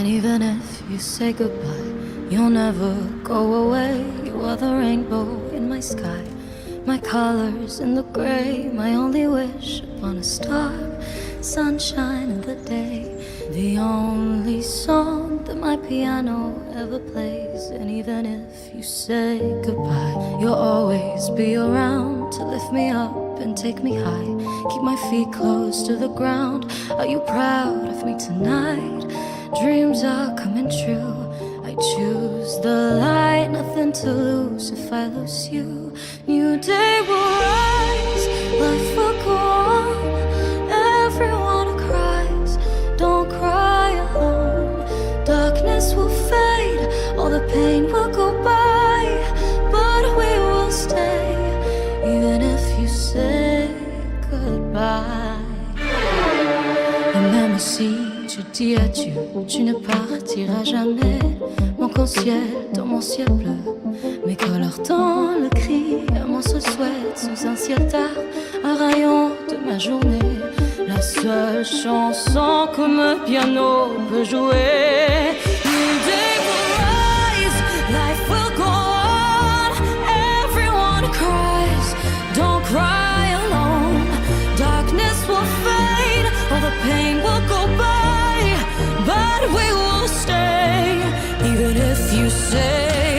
And even if you say goodbye, you'll never go away. You are the rainbow in my sky, my colors in the gray, my only wish upon a star, sunshine in the day. The only song that my piano ever plays. And even if you say goodbye, you'll always be around to lift me up and take me high. Keep my feet close to the ground. Are you proud of me tonight? Dreams are coming true. I choose the light, nothing to lose if I lose you. New day will rise, life will dis adieu, tu ne partiras jamais. Mon ciel dans mon ciel bleu, mes couleurs dans le cri. Mon se souhaite sous un ciel tard, un rayon de ma journée. La seule chanson que mon piano peut jouer. We will stay, even if you say.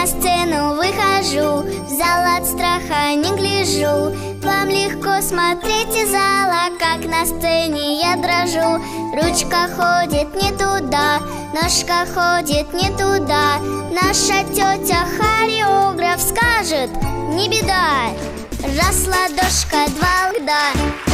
На сцену выхожу, в зал от страха не гляжу. Из зала, как на сцене я дрожу. Ручка ходит не туда, ножка ходит не туда. Наша тетя хореограф скажет, не беда. Раз ладошка, два лда.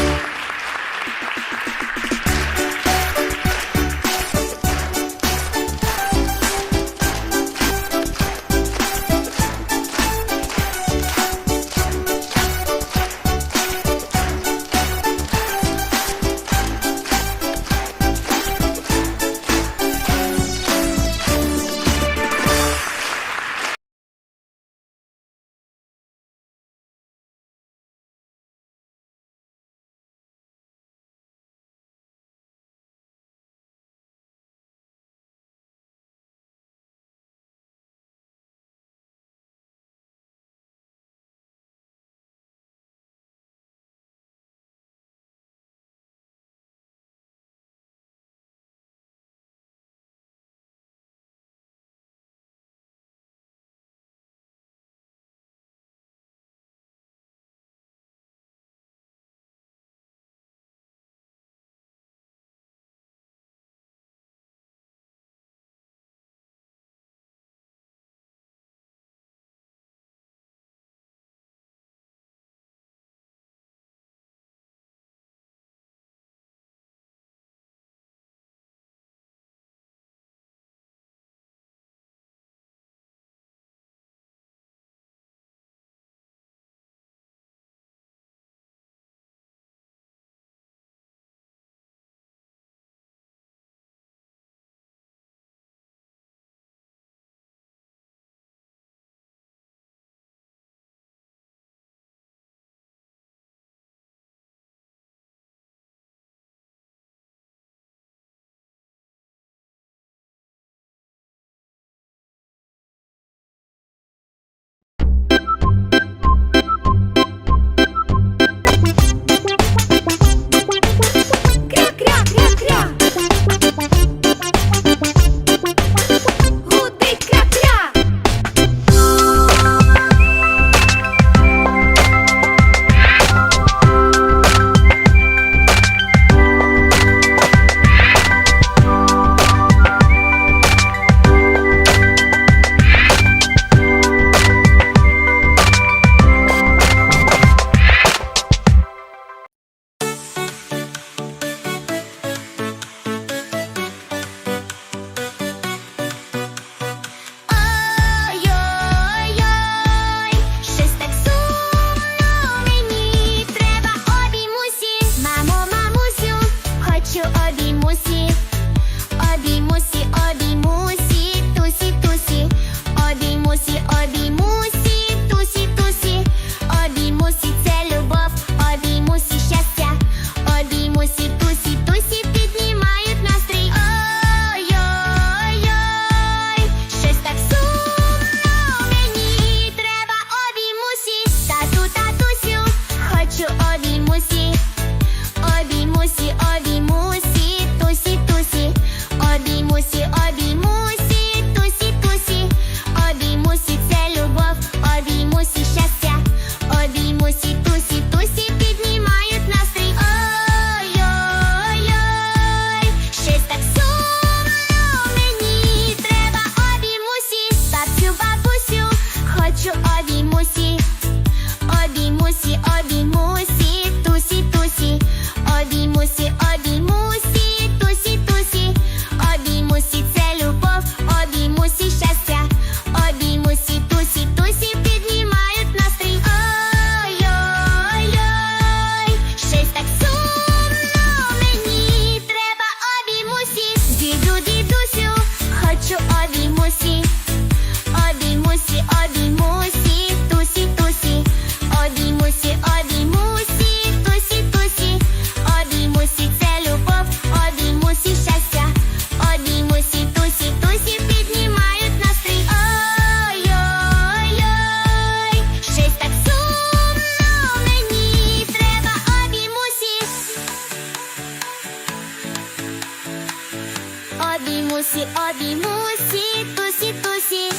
Обіймусі, тусі, тусі.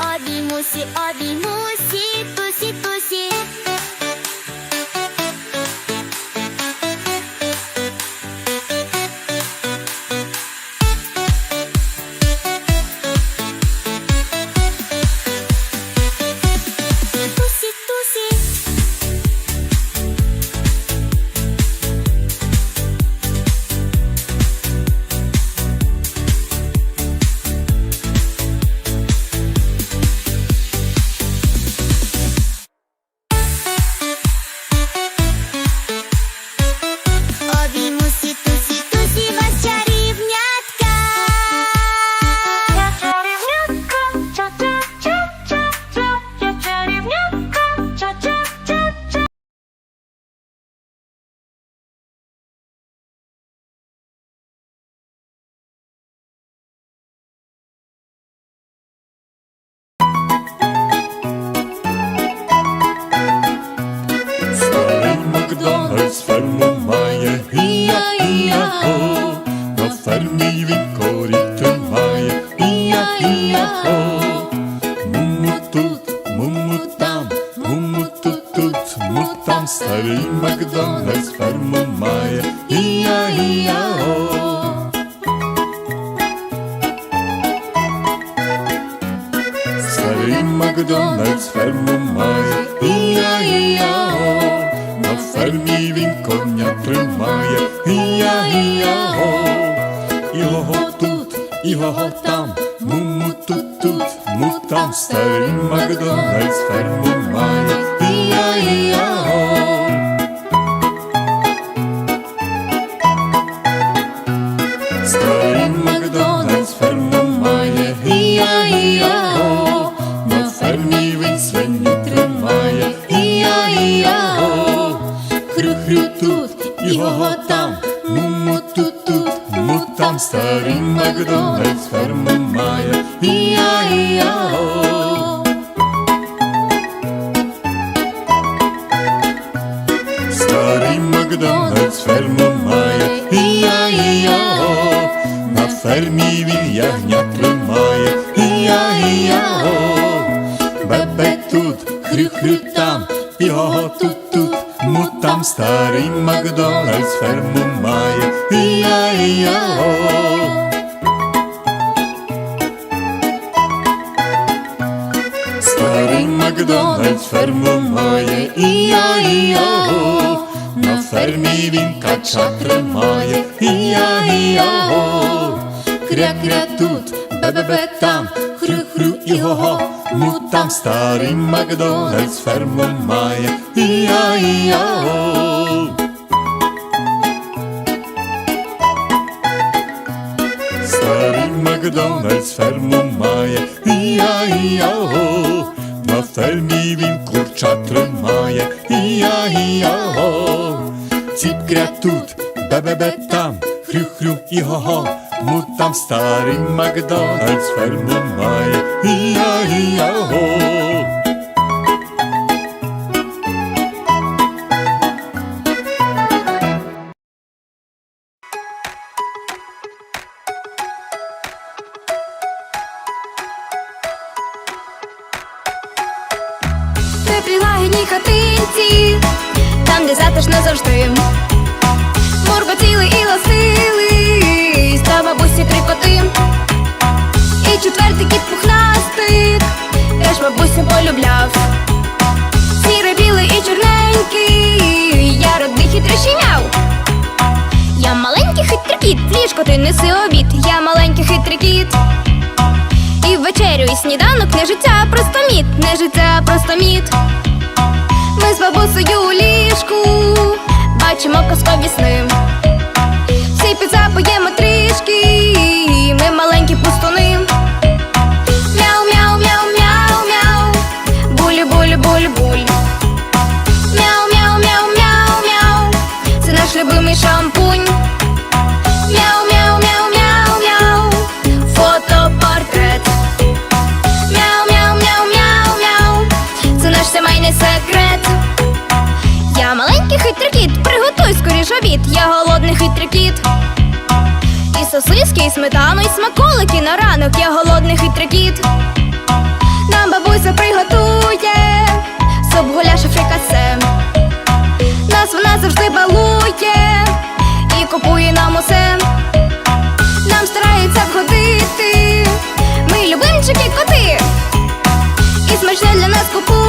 Обіймусі, обіймусі, тусі. Тусі, Макдональдс ферму має, ія-ія-о, на фермі він коня тримає, ія-ія-о, його тут, його там, муму тут, тут, му там, старий Макдональдс ферму має, ія-ія-о. Макдональдс ферму має, ія-ія-о. Старий Макдональдс ферму має, ія-ія-о, на фермі він ягня тримає, ія-ія-о, бебе тут, хрю-хрю там, його тут, тут, му там, старий Макдональдс ферму має, ія-ія-о. Старий Макдональдс ферму має, ія-ія-о, на фермі він кача тримає, ія-ія-о, кря-кря тут, бе-бе-бе там, хрю-хрю і го-го, му там старий Макдональдс ферму має, ія-ія-о. Старий Макдональдс ферму має, ія-ія-о, на фермі він курча тримає, ія ія го. Ціпкря тут, бе-бе-бе там, хрю-хрю і го-го, му там старий Макдональдс ферму має, ія-ія-о. принагідній хатинці, там, де затишно завжди, мурботіли і ласились та бабусі три коти, і четвертий кіт пухнастик, теж бабусю полюбляв. Сіре, білий і чорненький, я родний хитрощеняв. Я маленький хитрий кіт, ліжко ти неси обід, я маленький хитрий кіт. І вечерю, і сніданок не життя, а просто мід, не життя, а просто мід. бачимо казкові сни. наш обід, є голодний хитрий кіт. І сосиски, і сметану, і смаколики на ранок, є голодний хитрий кіт. Нам бабуся приготує, суп, гуляш і фрикасе. Нас вона завжди балує і купує нам усе. Нам стараються вгодити. Ми любимчики коти. І смачне для нас купує.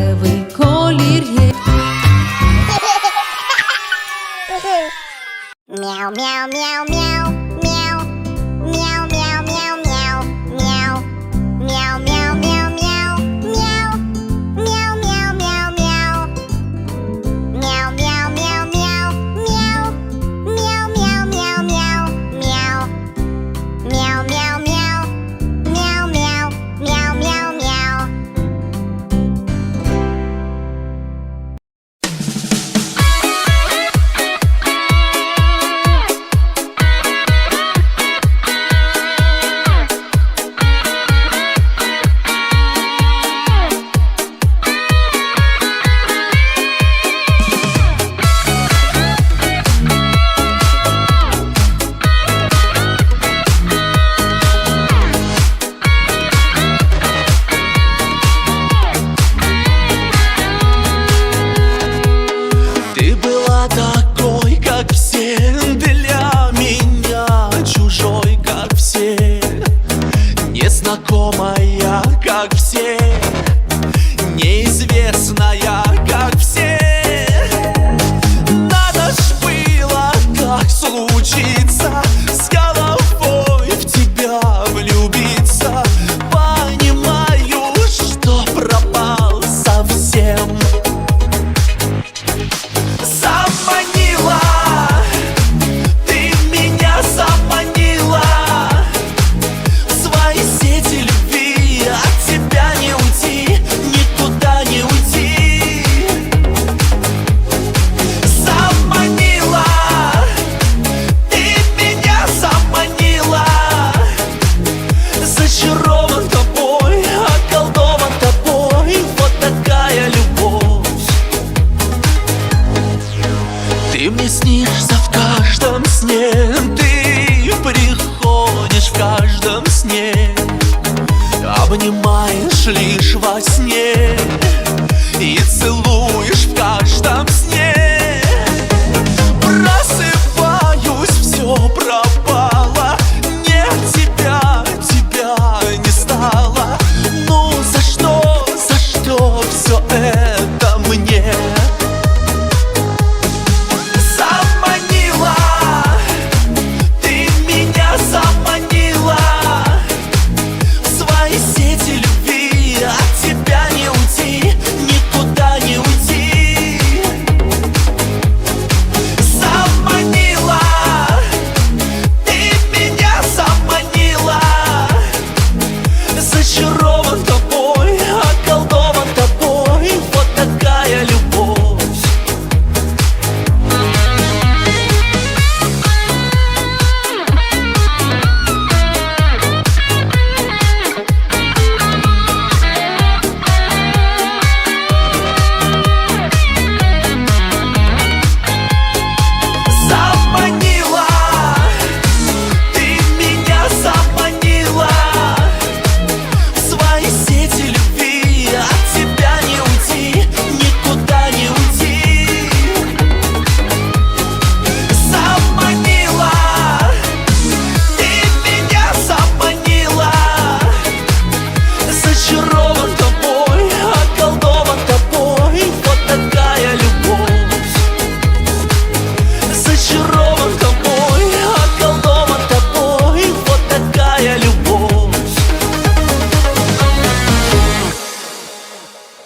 every colir here.